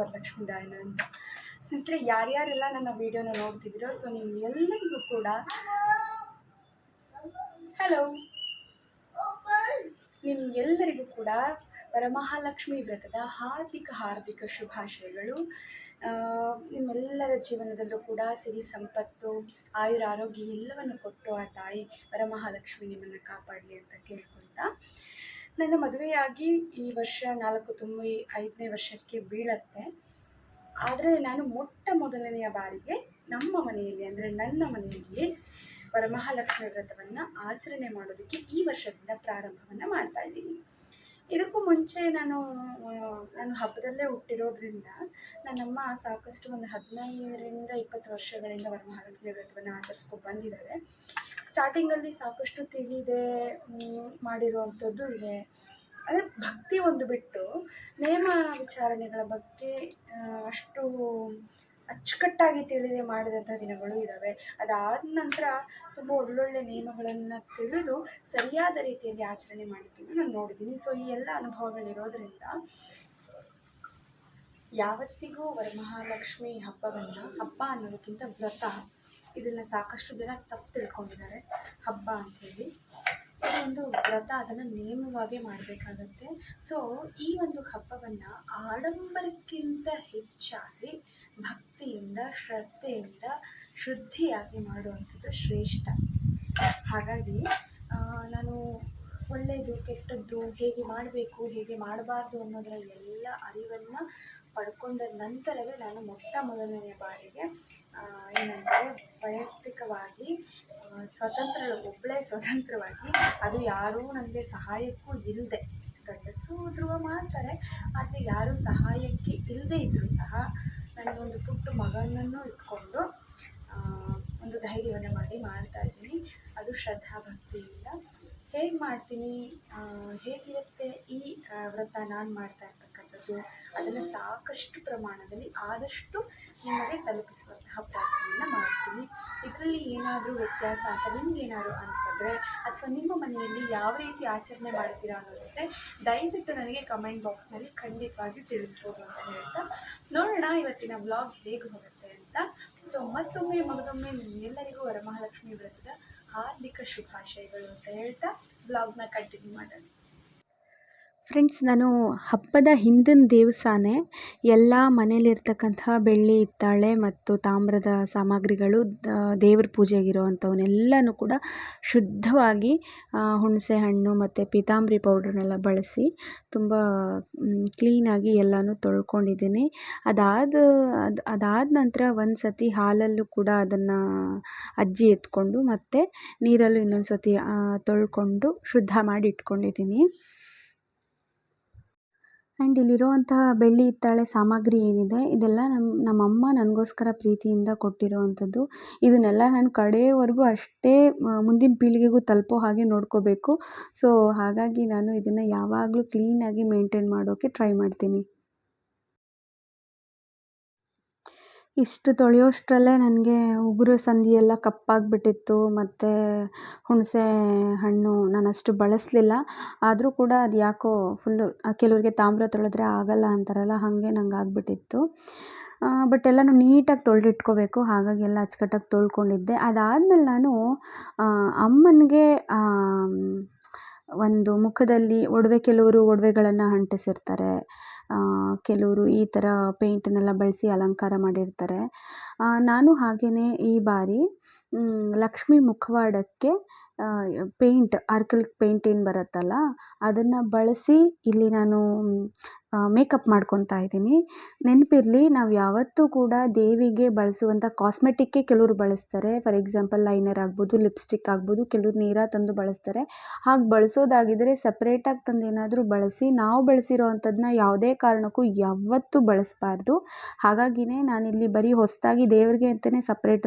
ವರಲಕ್ಷ್ಮಿ ದಾಯನ ಅಂತ. ಸ್ನೇಹಿತರೆ, ಯಾರ್ಯಾರೆಲ್ಲ ನನ್ನ ವಿಡಿಯೋನ ನೋಡ್ತಿದ್ದೀರೋ, ಸೊ ನಿಮ್ಮೆಲ್ಲರಿಗೂ ಕೂಡ ಹಲೋ ನಿಮ್ಮೆಲ್ಲರಿಗೂ ಕೂಡ ವರಮಹಾಲಕ್ಷ್ಮಿ ವ್ರತದ ಹಾರ್ದಿಕ ಹಾರ್ದಿಕ ಶುಭಾಶಯಗಳು. ನಿಮ್ಮೆಲ್ಲರ ಜೀವನದಲ್ಲೂ ಕೂಡ ಸಿರಿ ಸಂಪತ್ತು, ಆಯುರ ಆರೋಗ್ಯ ಎಲ್ಲವನ್ನು ಕೊಟ್ಟು ಆ ತಾಯಿ ವರಮಹಾಲಕ್ಷ್ಮಿ ನಿಮ್ಮನ್ನು ಕಾಪಾಡಲಿ ಅಂತ ಕೇಳ್ಕೊಳ್ತಾ ನನ್ನ ಮದುವೆಯಾಗಿ ಈ ವರ್ಷ ನಾಲ್ಕು ತುಂಬಿ ಐದನೇ ವರ್ಷಕ್ಕೆ ಬೀಳತ್ತೆ. ಆದರೆ ನಾನು ಮೊಟ್ಟ ಮೊದಲನೆಯ ಬಾರಿಗೆ ನಮ್ಮ ಮನೆಯಲ್ಲಿ, ಅಂದರೆ ನನ್ನ ಮನೆಯಲ್ಲಿ ವರಮಹಾಲಕ್ಷ್ಮಿ ವ್ರತವನ್ನು ಆಚರಣೆ ಮಾಡೋದಕ್ಕೆ ಈ ವರ್ಷದಿಂದ ಪ್ರಾರಂಭವನ್ನು ಮಾಡ್ತಾ ಇದ್ದೀನಿ. ಇದಕ್ಕೂ ಮುಂಚೆ ನಾನು ನಾನು ಹಬ್ಬದಲ್ಲೇ ಹುಟ್ಟಿರೋದ್ರಿಂದ ನನ್ನಮ್ಮ ಸಾಕಷ್ಟು ಒಂದು ಹದಿನೈದರಿಂದ ಇಪ್ಪತ್ತು ವರ್ಷಗಳಿಂದ ವರಮಹಾಲಕ್ಷ್ಮಿ ವ್ರತವನ್ನು ಆಚರಿಸ್ಕೊ ಬಂದಿದ್ದಾರೆ. ಸ್ಟಾರ್ಟಿಂಗಲ್ಲಿ ಸಾಕಷ್ಟು ತಿಳಿದೆ ಮಾಡಿರುವಂಥದ್ದು ಇದೆ. ಅಂದರೆ ಭಕ್ತಿ ಒಂದು ಬಿಟ್ಟು ನೇಮ ವಿಚಾರಣೆಗಳ ಬಗ್ಗೆ ಅಷ್ಟು ಅಚ್ಚುಕಟ್ಟಾಗಿ ತಿಳಿದೇ ಮಾಡಿದಂಥ ದಿನಗಳು ಇದ್ದಾವೆ ಅದಾದ ನಂತರ ತುಂಬ ಒಳ್ಳೊಳ್ಳೆ ನಿಯಮಗಳನ್ನು ತಿಳಿದು ಸರಿಯಾದ ರೀತಿಯಲ್ಲಿ ಆಚರಣೆ ಮಾಡಿದ್ದನ್ನು ನಾನು ನೋಡಿದ್ದೀನಿ. ಸೊ ಈ ಎಲ್ಲ ಅನುಭವಗಳಿರೋದ್ರಿಂದ ಯಾವತ್ತಿಗೂ ವರಮಹಾಲಕ್ಷ್ಮಿ ಹಬ್ಬವನ್ನು ಹಬ್ಬ ಅನ್ನೋದಕ್ಕಿಂತ ವ್ರತ. ಇದನ್ನು ಸಾಕಷ್ಟು ಜನ ತಪ್ಪು ತಿಳ್ಕೊಂಡಿದ್ದಾರೆ. ಹಬ್ಬ ಇದು ಒಂದು ವ್ರತ, ಅದನ್ನು ನಿಯಮವಾಗಿ ಮಾಡಬೇಕಾಗತ್ತೆ. ಸೊ ಈ ಒಂದು ಹಬ್ಬವನ್ನು ಆಡಂಬರಕ್ಕಿಂತ ಹೆಚ್ಚಾಗಿ ಭಕ್ತಿಯಿಂದ ಶ್ರದ್ಧೆಯಿಂದ, ಶುದ್ಧಿಯಾಗಿ ಮಾಡುವಂಥದ್ದು ಶ್ರೇಷ್ಠ. ಹಾಗಾಗಿ ನಾನು ಒಳ್ಳೆಯದು, ಕೆಟ್ಟದ್ದು ಹೇಗೆ ಮಾಡಬೇಕು, ಹೇಗೆ ಮಾಡಬಾರ್ದು ಅನ್ನೋದರ ಎಲ್ಲ ಅರಿವನ್ನು ಪಡ್ಕೊಂಡ ನಂತರವೇ ನಾನು ಮೊಟ್ಟ ಮೊದಲನೆಯ ಬಾರಿಗೆ ಏನಂದರೆ ವೈಯಕ್ತಿಕವಾಗಿ ಸ್ವತಂತ್ರ ಒಬ್ಬಳೇ ಸ್ವತಂತ್ರವಾಗಿ ಅದು ಯಾರೂ ನನಗೆ ಸಹಾಯಕ್ಕೂ ಇಲ್ಲದೆ ಗಂಡಸರು ಧ್ರುವ ಮಾಡ್ತಾರೆ ಆದರೆ ಯಾರೂ ಸಹಾಯಕ್ಕೆ ಇಲ್ಲದೆ ಇದ್ದರೂ ಸಹ ನನಗೊಂದು ಪುಟ್ಟ ಮಗನನ್ನು ಇಟ್ಕೊಂಡು ಒಂದು ಧೈರ್ಯವನ್ನು ಮಾಡಿ ಮಾಡ್ತಾ ಇದ್ದೀನಿ. ಅದು ಶ್ರದ್ಧಾ ಭಕ್ತಿಯಿಂದ ಹೇಗೆ ಮಾಡ್ತೀನಿ? ಹೇಗಿರುತ್ತೆ ಈ ವ್ರತ ನಾನು ಮಾಡ್ತಾ ಇರ್ತಕ್ಕಂಥದ್ದು? ಅದನ್ನು ಸಾಕಷ್ಟು ಪ್ರಮಾಣದಲ್ಲಿ, ಆದಷ್ಟು ನಿಮಗೆ ತಲುಪಿಸುವಂತಹ ಪ್ರಾರ್ಥನೆಯನ್ನು ಮಾಡ್ತೀನಿ. ಇದರಲ್ಲಿ ಏನಾದರೂ ವ್ಯತ್ಯಾಸ ಅಂತ ನಿಮ್ಗೆ ಏನಾದರೂ ಅನಿಸಿದ್ರೆ, ಅಥವಾ ನಿಮ್ಮ ಮನೆಯಲ್ಲಿ ಯಾವ ರೀತಿ ಆಚರಣೆ ಮಾಡ್ತೀರಾ ಅನ್ನೋದಿದ್ರೆ, ದಯವಿಟ್ಟು ನನಗೆ ಕಮೆಂಟ್ ಬಾಕ್ಸ್ನಲ್ಲಿ ಖಂಡಿತವಾಗಿ ತಿಳಿಸ್ಬೋದು ಅಂತ ಹೇಳ್ತಾ ನೋಡೋಣ, ಇವತ್ತಿನ ಬ್ಲಾಗ್ ಹೇಗೆ ಹೋಗುತ್ತೆ ಅಂತ. ಸೊ ಮತ್ತೊಮ್ಮೆ ಮಗದೊಮ್ಮೆ ನಿಮ್ಮೆಲ್ಲರಿಗೂ ವರಮಹಾಲಕ್ಷ್ಮಿ ವ್ರತದ ಹಾರ್ದಿಕ ಶುಭಾಶಯಗಳು ಅಂತ ಹೇಳ್ತಾ ಬ್ಲಾಗ್ನ ಕಂಟಿನ್ಯೂ ಮಾಡೋಣ. ಫ್ರೆಂಡ್ಸ್ ನಾನು ಹಬ್ಬದ ಹಿಂದಿನ ದಿವಸನೇ ಎಲ್ಲ ಮನೇಲಿರ್ತಕ್ಕಂತಹ ಬೆಳ್ಳಿ, ಹಿತ್ತಾಳೆ ಮತ್ತು ತಾಮ್ರದ ಸಾಮಗ್ರಿಗಳು ದೇವ್ರ ಪೂಜೆಗಿರೋವಂಥವನ್ನೆಲ್ಲನೂ ಕೂಡ ಶುದ್ಧವಾಗಿ ಹುಣಸೆ ಹಣ್ಣು ಮತ್ತು ಪೀತಾಂಬರಿ ಪೌಡ್ರನ್ನೆಲ್ಲ ಬಳಸಿ ತುಂಬ ಕ್ಲೀನಾಗಿ ಎಲ್ಲನೂ ತೊಳ್ಕೊಂಡಿದ್ದೀನಿ. ಅದಾದ, ಅದು, ಅದಾದ ನಂತರ ಒಂದು ಸತಿ ಹಾಲಲ್ಲೂ ಕೂಡ ಅದನ್ನು ಅಜ್ಜಿ ಎತ್ಕೊಂಡು ಮತ್ತು ನೀರಲ್ಲೂ ಇನ್ನೊಂದು ಸತಿ ತೊಳ್ಕೊಂಡು ಶುದ್ಧ ಮಾಡಿ ಇಟ್ಕೊಂಡಿದ್ದೀನಿ. ಆ್ಯಂಡ್ ಇಲ್ಲಿರುವಂತಹ ಬೆಳ್ಳಿ ಹಿತ್ತಾಳೆ ಸಾಮಗ್ರಿ ಏನಿದೆ, ಇದೆಲ್ಲ ನಮ್ಮ ನಮ್ಮಮ್ಮ ನನಗೋಸ್ಕರ ಪ್ರೀತಿಯಿಂದ ಕೊಟ್ಟಿರುವಂಥದ್ದು. ಇದನ್ನೆಲ್ಲ ನಾನು ಕಡೆಯವರೆಗೂ ಅಷ್ಟೇ ಮುಂದಿನ ಪೀಳಿಗೆಗೂ ತಲುಪೋ ಹಾಗೆ ನೋಡ್ಕೋಬೇಕು. ಸೊ, ಹಾಗಾಗಿ ನಾನು ಇದನ್ನು ಯಾವಾಗಲೂ ಕ್ಲೀನಾಗಿ ಮೇಂಟೇನ್ ಮಾಡೋಕ್ಕೆ ಟ್ರೈ ಮಾಡ್ತೀನಿ. ಇಷ್ಟು ತೊಳೆಯೋಷ್ಟರಲ್ಲೇ ನನಗೆ ಉಗುರು ಸಂದಿ ಎಲ್ಲ ಕಪ್ಪಾಗಿಬಿಟ್ಟಿತ್ತು, ಮತ್ತು ಹುಣಸೆ ಹಣ್ಣು ನಾನು ಅಷ್ಟು ಬಳಸಲಿಲ್ಲ. ಆದರೂ ಕೂಡ ಅದು ಯಾಕೋ ಫುಲ್ಲು ಕೆಲವರಿಗೆ ತಾಮ್ರ ತೊಳೆದ್ರೆ ಆಗಲ್ಲ ಅಂತಾರಲ್ಲ, ಹಾಗೆ ನಂಗೆ ಆಗಿಬಿಟ್ಟಿತ್ತು. ಬಟ್ ಎಲ್ಲನೂ ನೀಟಾಗಿ ತೊಳೆದಿಟ್ಕೋಬೇಕು, ಹಾಗಾಗಿ ಎಲ್ಲ ಅಚ್ಚುಕಟ್ಟಾಗಿ ತೊಳ್ಕೊಂಡಿದ್ದೆ. ಅದಾದಮೇಲೆ ನಾನು ಅಮ್ಮನಿಗೆ ಒಂದು ಮುಖದಲ್ಲಿ ಒಡವೆ ಕೆಲವರು ಒಡವೆಗಳನ್ನು ಅಂಟಿಸಿರ್ತಾರೆ. ಕೆಲವರು ಈ ಥರ ಪೇಂಟನ್ನೆಲ್ಲ ಬಳಸಿ ಅಲಂಕಾರ ಮಾಡಿರ್ತಾರೆ. ನಾನು ಹಾಗೆಯೇ ಈ ಬಾರಿ ಲಕ್ಷ್ಮಿ ಮುಖವಾಡಕ್ಕೆ ಪೇಂಟ್, ಆರ್ಕಲಿಕ್ ಪೇಂಟ್ ಏನು ಬರುತ್ತಲ್ಲ, ಅದನ್ನು ಬಳಸಿ ಇಲ್ಲಿ ನಾನು ಮೇಕಪ್ ಮಾಡ್ಕೊತಾ ಇದ್ದೀನಿ. ನೆನಪಿರಲಿ, ನಾವು ಯಾವತ್ತೂ ಕೂಡ ದೇವಿಗೆ ಬಳಸುವಂಥ ಕಾಸ್ಮೆಟಿಕ್ಕೇ ಕೆಲವರು ಬಳಸ್ತಾರೆ. ಫಾರ್ ಎಕ್ಸಾಂಪಲ್, ಲೈನರ್ ಆಗ್ಬೋದು, ಲಿಪ್ಸ್ಟಿಕ್ ಆಗ್ಬೋದು, ಕೆಲವ್ರು ನೇರ ತಂದು ಬಳಸ್ತಾರೆ. ಹಾಗೆ ಬಳಸೋದಾಗಿದ್ದರೆ ಸಪ್ರೇಟಾಗಿ ತಂದು ಏನಾದರೂ ಬಳಸಿ, ನಾವು ಬಳಸಿರೋ ಅಂಥದ್ದನ್ನ ಯಾವುದೇ ಕಾರಣಕ್ಕೂ ಯಾವತ್ತೂ ಬಳಸಬಾರ್ದು. ಹಾಗಾಗಿಯೇ ನಾನಿಲ್ಲಿ ಬರೀ ಹೊಸದಾಗಿ ದೇವರಿಗೆ ಅಂತಲೇ ಸಪ್ರೇಟ್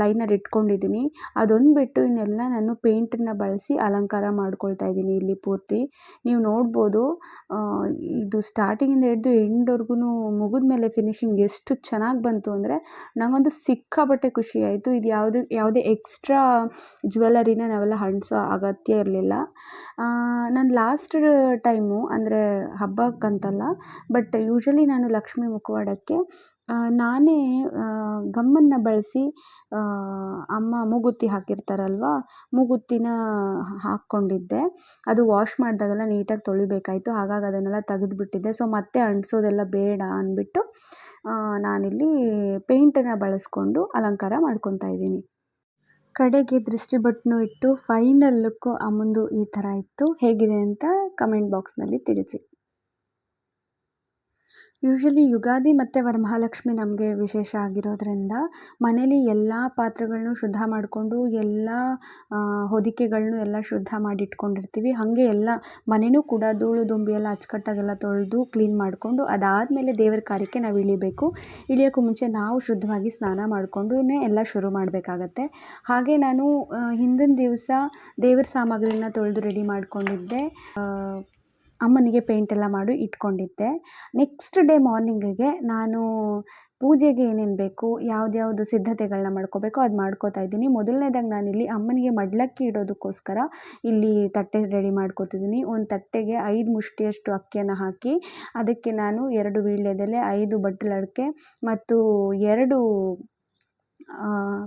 ಲೈನರ್ ಇಟ್ಕೊಂಡಿದ್ದೀನಿ. ಅದೊಂದು ಬಿಟ್ಟು ಇನ್ನೆಲ್ಲ ನಾನು ಪೇಂಟನ್ನು ಬಳಸಿ ಅಲಂಕಾರ ಮಾಡ್ಕೊಳ್ತಾ ಇದ್ದೀನಿ ಇಲ್ಲಿ ಪೂರ್ತಿ. ನೀವು ನೋಡ್ಬೋದು ಇದು ಸ್ಟಾರ್ಟಿಂಗಿಂದ ಹಿಡಿದು ಎಂಡ್ವರ್ಗೂ ಮುಗಿದ ಮೇಲೆ ಫಿನಿಶಿಂಗ್ ಎಷ್ಟು ಚೆನ್ನಾಗಿ ಬಂತು ಅಂದರೆ ನನಗಂತೂ ಸಿಕ್ಕಾಪಟ್ಟೆ ಖುಷಿ ಆಯಿತು. ಇದು ಯಾವುದು, ಯಾವುದೇ ಎಕ್ಸ್ಟ್ರಾ ಜ್ಯುವೆಲರಿನ ನಾವೆಲ್ಲ ಹಣಿಸೋ ಅಗತ್ಯ ಇರಲಿಲ್ಲ. ನಾನು ಲಾಸ್ಟ್ ಟೈಮು ಅಂದರೆ ಹಬ್ಬಕ್ಕಂತಲ್ಲ ಬಟ್ ಯೂಶ್ವಲಿ ನಾನು ಲಕ್ಷ್ಮೀ ಮುಖವಾಡಕ್ಕೆ ನಾನೇ ಗಮ್ಮನ್ನು ಬಳಸಿ ಅಮ್ಮ ಮೂಗುತಿ ಹಾಕಿರ್ತಾರಲ್ವ ಮೂಗುತಿನ ಹಾಕ್ಕೊಂಡಿದ್ದೆ. ಅದು ವಾಶ್ ಮಾಡಿದಾಗೆಲ್ಲ ನೀಟಾಗಿ ತೊಳಿಬೇಕಾಯಿತು, ಹಾಗಾಗಿ ಅದನ್ನೆಲ್ಲ ತೆಗೆದ್ಬಿಟ್ಟಿದ್ದೆ. ಸೊ ಮತ್ತೆ ಅಂಟಿಸೋದೆಲ್ಲ ಬೇಡ ಅಂದ್ಬಿಟ್ಟು ನಾನಿಲ್ಲಿ ಪೇಂಟನ್ನು ಬಳಸ್ಕೊಂಡು ಅಲಂಕಾರ ಮಾಡ್ಕೊತಾ ಇದ್ದೀನಿ. ಕಡೆಗೆ ದೃಷ್ಟಿ ಬೊಟ್ಟನ್ನು ಇಟ್ಟು ಫೈನಲ್ ಲುಕ್ಕು ಅಮ್ಮಂದು ಈ ಥರ ಇತ್ತು. ಹೇಗಿದೆ ಅಂತ ಕಮೆಂಟ್ ಬಾಕ್ಸ್ನಲ್ಲಿ ತಿಳಿಸಿ. ಯೂಶ್ವಲಿ ಯುಗಾದಿ ಮತ್ತು ವರಮಹಾಲಕ್ಷ್ಮಿ ನಮಗೆ ವಿಶೇಷ ಆಗಿರೋದ್ರಿಂದ ಮನೇಲಿ ಎಲ್ಲ ಪಾತ್ರೆಗಳನ್ನು ಶುದ್ಧ ಮಾಡಿಕೊಂಡು ಎಲ್ಲ ಹೊದಿಕೆಗಳನ್ನು ಎಲ್ಲ ಶುದ್ಧ ಮಾಡಿ ಇಟ್ಕೊಂಡಿರ್ತೀವಿ ಹಾಗೆ ಎಲ್ಲ ಮನೆಯೂ ಕೂಡ ಧೂಳು ದುಂಬಿ ಎಲ್ಲ ಅಚ್ಚುಕಟ್ಟಾಗೆಲ್ಲ ತೊಳೆದು ಕ್ಲೀನ್ ಮಾಡಿಕೊಂಡು ಅದಾದಮೇಲೆ ದೇವರ ಕಾರ್ಯಕ್ಕೆ ನಾವು ಇಳಿಬೇಕು. ಇಳಿಯೋಕ್ಕೂ ಮುಂಚೆ ನಾವು ಶುದ್ಧವಾಗಿ ಸ್ನಾನ ಮಾಡಿಕೊಂಡು ಎಲ್ಲ ಶುರು ಮಾಡಬೇಕಾಗತ್ತೆ. ಹಾಗೆ ನಾನು ಹಿಂದಿನ ದಿವಸ ದೇವರ ಸಾಮಗ್ರಿನ ತೊಳೆದು ರೆಡಿ ಮಾಡಿಕೊಂಡಿದ್ದೆ. ಅಮ್ಮನಿಗೆ ಪೇಂಟೆಲ್ಲ ಮಾಡಿ ಇಟ್ಕೊಂಡಿದ್ದೆ. ನೆಕ್ಸ್ಟ್ ಡೇ ಮಾರ್ನಿಂಗಿಗೆ ನಾನು ಪೂಜೆಗೆ ಏನೇನು ಬೇಕು ಯಾವ್ದ್ಯಾವ್ದು ಸಿದ್ಧತೆಗಳನ್ನ ಮಾಡ್ಕೋಬೇಕು ಅದು ಮಾಡ್ಕೋತಾ ಇದ್ದೀನಿ. ಮೊದಲನೇದಾಗಿ ನಾನಿಲ್ಲಿ ಅಮ್ಮನಿಗೆ ಮಡ್ಲಕ್ಕಿ ಇಡೋದಕ್ಕೋಸ್ಕರ ಇಲ್ಲಿ ತಟ್ಟೆ ರೆಡಿ ಮಾಡ್ಕೋತಿದ್ದೀನಿ. ಒಂದು ತಟ್ಟೆಗೆ ಐದು ಮುಷ್ಟಿಯಷ್ಟು ಅಕ್ಕಿಯನ್ನು ಹಾಕಿ, ಅದಕ್ಕೆ ನಾನು ಎರಡು ವೀಳ್ಯದೆಲೆ, ಐದು ಬಟ್ಟಲಡಿಕೆ ಮತ್ತು ಎರಡು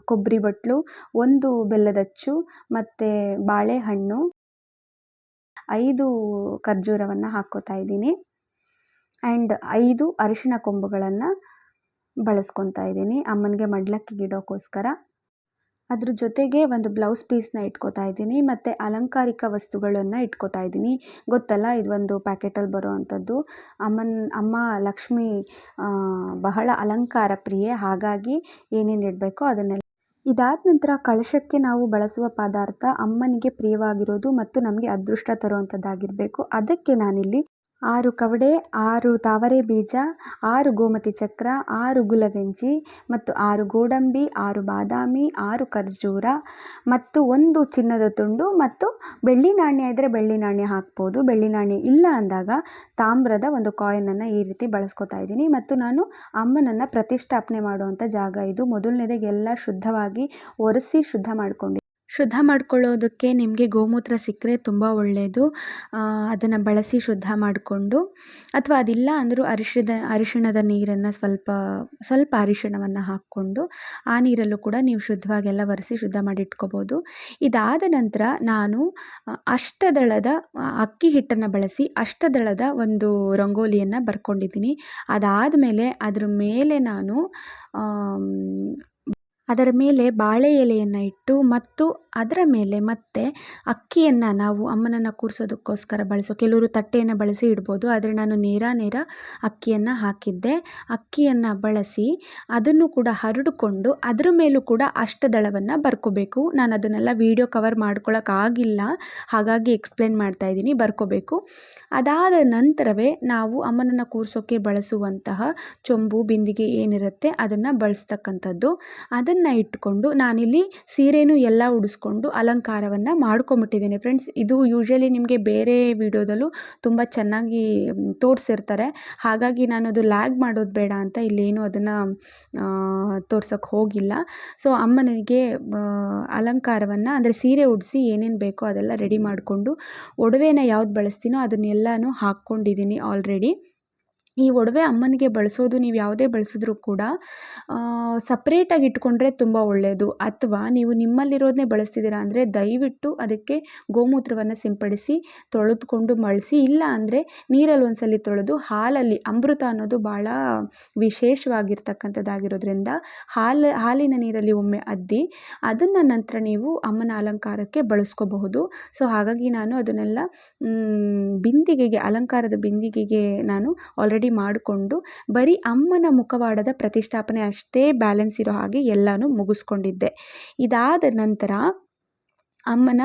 ಕೊಬ್ಬರಿ ಬಟ್ಲು, ಒಂದು ಬೆಲ್ಲದಚ್ಚು ಮತ್ತು ಬಾಳೆಹಣ್ಣು ಐದು ಖರ್ಜೂರವನ್ನು ಹಾಕ್ಕೋತಾ ಇದ್ದೀನಿ. ಆ್ಯಂಡ್ ಐದು ಅರಿಶಿಣ ಕೊಂಬುಗಳನ್ನು ಬಳಸ್ಕೊತಾ ಇದ್ದೀನಿ. ಅಮ್ಮನಿಗೆ ಮಡ್ಲಕ್ಕಿ ಇಡೋಕ್ಕೋಸ್ಕರ ಅದ್ರ ಜೊತೆಗೆ ಒಂದು ಬ್ಲೌಸ್ ಪೀಸ್ನ ಇಟ್ಕೋತಾ ಇದ್ದೀನಿ. ಮತ್ತು ಅಲಂಕಾರಿಕ ವಸ್ತುಗಳನ್ನು ಇಟ್ಕೋತಾ ಇದ್ದೀನಿ. ಗೊತ್ತಲ್ಲ, ಇದು ಒಂದು ಪ್ಯಾಕೆಟಲ್ಲಿ ಬರೋ ಅಂಥದ್ದು ಅಮ್ಮನ, ಅಮ್ಮ ಲಕ್ಷ್ಮಿ ಬಹಳ ಅಲಂಕಾರ ಪ್ರಿಯೆ. ಹಾಗಾಗಿ ಏನೇನು ಇಡಬೇಕೋ ಅದನ್ನೆಲ್ಲ ಇದಾದ ನಂತರ ಕಳಶಕ್ಕೆ ನಾವು ಬಳಸುವ ಪದಾರ್ಥ ಅಮ್ಮನಿಗೆ ಪ್ರಿಯವಾಗಿರೋದು ಮತ್ತು ನಮಗೆ ಅದೃಷ್ಟ ತರುವಂಥದ್ದಾಗಿರಬೇಕು. ಅದಕ್ಕೆ ನಾನಿಲ್ಲಿ ಆರು ಕವಡೆ, ಆರು ತಾವರೆ ಬೀಜ, ಆರು ಗೋಮತಿ ಚಕ್ರ, ಆರು ಗುಲಗಂಜಿ ಮತ್ತು ಆರು ಗೋಡಂಬಿ, ಆರು ಬಾದಾಮಿ, ಆರು ಖರ್ಜೂರ ಮತ್ತು ಒಂದು ಚಿನ್ನದ ತುಂಡು ಮತ್ತು ಬೆಳ್ಳಿ ನಾಣ್ಯ ಇದ್ದರೆ ಬೆಳ್ಳಿ ನಾಣ್ಯ ಹಾಕ್ಬೋದು. ಬೆಳ್ಳಿ ನಾಣ್ಯ ಇಲ್ಲ ಅಂದಾಗ ತಾಮ್ರದ ಒಂದು ಕಾಯಿನನ್ನು ಈ ರೀತಿ ಬಳಸ್ಕೊತಾ ಇದ್ದೀನಿ. ಮತ್ತು ನಾನು ಅಮ್ಮನನ್ನು ಪ್ರತಿಷ್ಠಾಪನೆ ಮಾಡುವಂಥ ಜಾಗ ಇದು. ಮೊದಲನೇದಾಗಿ ಎಲ್ಲ ಶುದ್ಧವಾಗಿ ಒರೆಸಿ ಶುದ್ಧ ಮಾಡಿಕೊಂಡು ಶುದ್ಧ ಮಾಡ್ಕೊಳ್ಳೋದಕ್ಕೆ ನಿಮಗೆ ಗೋಮೂತ್ರ ಸಿಕ್ಕರೆ ತುಂಬ ಒಳ್ಳೆಯದು ಅದನ್ನು ಬಳಸಿ ಶುದ್ಧ ಮಾಡಿಕೊಂಡು, ಅಥವಾ ಅದಿಲ್ಲ ಅಂದರೂ ಅರಿಶಿದ, ಅರಿಶಿಣದ ನೀರನ್ನು ಸ್ವಲ್ಪ ಸ್ವಲ್ಪ ಅರಿಶಿಣವನ್ನು ಹಾಕ್ಕೊಂಡು ಆ ನೀರಲ್ಲೂ ಕೂಡ ನೀವು ಶುದ್ಧವಾಗೆಲ್ಲ ಒರೆಸಿ ಶುದ್ಧ ಮಾಡಿ ಇಟ್ಕೋಬೋದು ಇದಾದ ನಂತರ ನಾನು ಅಷ್ಟದಳದ ಅಕ್ಕಿ ಹಿಟ್ಟನ್ನು ಬಳಸಿ ಅಷ್ಟದಳದ ಒಂದು ರಂಗೋಲಿಯನ್ನು ಬರ್ಕೊಂಡಿದ್ದೀನಿ. ಅದಾದ ಮೇಲೆ ಅದ್ರ ಮೇಲೆ ನಾನು ಅದರ ಮೇಲೆ ಬಾಳೆ ಎಲೆಯನ್ನು ಇಟ್ಟು ಮತ್ತು ಅದರ ಮೇಲೆ ಮತ್ತೆ ಅಕ್ಕಿಯನ್ನು ನಾವು ಅಮ್ಮನನ್ನು ಕೂರಿಸೋದಕ್ಕೋಸ್ಕರ ಬಳಸೋ, ಕೆಲವರು ತಟ್ಟೆಯನ್ನು ಬಳಸಿ ಇಡ್ಬೋದು. ಆದರೆ ನಾನು ನೇರ ನೇರ ಅಕ್ಕಿಯನ್ನು ಹಾಕಿದ್ದೆ. ಅಕ್ಕಿಯನ್ನು ಬಳಸಿ ಅದನ್ನು ಕೂಡ ಹರಡಿಕೊಂಡು ಅದರ ಮೇಲೂ ಕೂಡ ಅಷ್ಟದಳವನ್ನು ಬರ್ಕೋಬೇಕು. ನಾನು ಅದನ್ನೆಲ್ಲ ವೀಡಿಯೋ ಕವರ್ ಮಾಡ್ಕೊಳ್ಳೋಕ್ಕಾಗಿಲ್ಲ ಹಾಗಾಗಿ ಎಕ್ಸ್ಪ್ಲೇನ್ ಮಾಡ್ತಾ ಇದ್ದೀನಿ. ಬರ್ಕೋಬೇಕು. ಅದಾದ ನಂತರವೇ ನಾವು ಅಮ್ಮನನ್ನು ಕೂರಿಸೋಕ್ಕೆ ಬಳಸುವಂತಹ ಚೊಂಬು, ಬಿಂದಿಗೆ ಏನಿರುತ್ತೆ ಅದನ್ನು ಬಳಸ್ತಕ್ಕಂಥದ್ದು. ಅದನ್ನು ಅದನ್ನು ಇಟ್ಕೊಂಡು ನಾನಿಲ್ಲಿ ಸೀರೆನೂ ಎಲ್ಲ ಉಡಿಸ್ಕೊಂಡು ಅಲಂಕಾರವನ್ನು ಮಾಡ್ಕೊಂಬಿಟ್ಟಿದ್ದೀನಿ. ಫ್ರೆಂಡ್ಸ್, ಇದು ಯೂಶ್ವಲಿ ನಿಮಗೆ ಬೇರೆ ವಿಡಿಯೋದಲ್ಲೂ ತುಂಬ ಚೆನ್ನಾಗಿ ತೋರಿಸಿರ್ತಾರೆ. ಹಾಗಾಗಿ ನಾನು ಅದು ಲ್ಯಾಗ್ ಮಾಡೋದು ಬೇಡ ಅಂತ ಇಲ್ಲೇನು ಅದನ್ನು ತೋರ್ಸೋಕ್ಕೆ ಹೋಗಿಲ್ಲ. ಸೊ, ಅಮ್ಮನಿಗೆ ಅಲಂಕಾರವನ್ನು, ಅಂದರೆ ಸೀರೆ ಉಡಿಸಿ ಏನೇನು ಬೇಕೋ ಅದೆಲ್ಲ ರೆಡಿ ಮಾಡಿಕೊಂಡು, ಒಡವೆನ ಯಾವ್ದು ಬಳಸ್ತೀನೋ ಅದನ್ನೆಲ್ಲನೂ ಹಾಕ್ಕೊಂಡಿದ್ದೀನಿ ಆಲ್ರೆಡಿ. ಈ ಒಡವೆ ಅಮ್ಮನಿಗೆ ಬಳಸೋದು ನೀವು ಯಾವುದೇ ಬಳಸಿದ್ರೂ ಕೂಡ ಸಪ್ರೇಟಾಗಿ ಇಟ್ಕೊಂಡ್ರೆ ತುಂಬ ಒಳ್ಳೆಯದು ಅಥವಾ ನೀವು ನಿಮ್ಮಲ್ಲಿರೋದನ್ನೇ ಬಳಸ್ತಿದ್ದೀರಾ ಅಂದರೆ ದಯವಿಟ್ಟು ಅದಕ್ಕೆ ಗೋಮೂತ್ರವನ್ನು ಸಿಂಪಡಿಸಿ, ತೊಳೆದುಕೊಂಡು ಮಳಿಸಿ, ಇಲ್ಲ ಅಂದರೆ ನೀರಲ್ಲಿ ಒಂದು ಸಲ ತೊಳೆದು ಹಾಲಲ್ಲಿ ಅಮೃತ ಅನ್ನೋದು ಭಾಳ ವಿಶೇಷವಾಗಿರ್ತಕ್ಕಂಥದ್ದಾಗಿರೋದ್ರಿಂದ ಹಾಲು, ಹಾಲಿನ ನೀರಲ್ಲಿ ಒಮ್ಮೆ ಅದ್ದಿ, ಅದನ್ನು ನಂತರ ನೀವು ಅಮ್ಮನ ಅಲಂಕಾರಕ್ಕೆ ಬಳಸ್ಕೋಬಹುದು. ಸೊ, ಹಾಗಾಗಿ ನಾನು ಅದನ್ನೆಲ್ಲ ಬಿಂದಿಗೆಗೆ, ಅಲಂಕಾರದ ಬಿಂದಿಗೆಗೆ ನಾನು ಆಲ್ರೆಡಿ ಮಾಡಿಕೊಂಡು ಬರೀ ಅಮ್ಮನ ಮುಖವಾಡದ ಪ್ರತಿಷ್ಠಾಪನೆ ಅಷ್ಟೇ ಬ್ಯಾಲೆನ್ಸ್ ಇರೋ ಹಾಗೆ ಎಲ್ಲನೂ ಮುಗಿಸ್ಕೊಂಡಿದ್ದೆ. ಇದಾದ ನಂತರ ಅಮ್ಮನ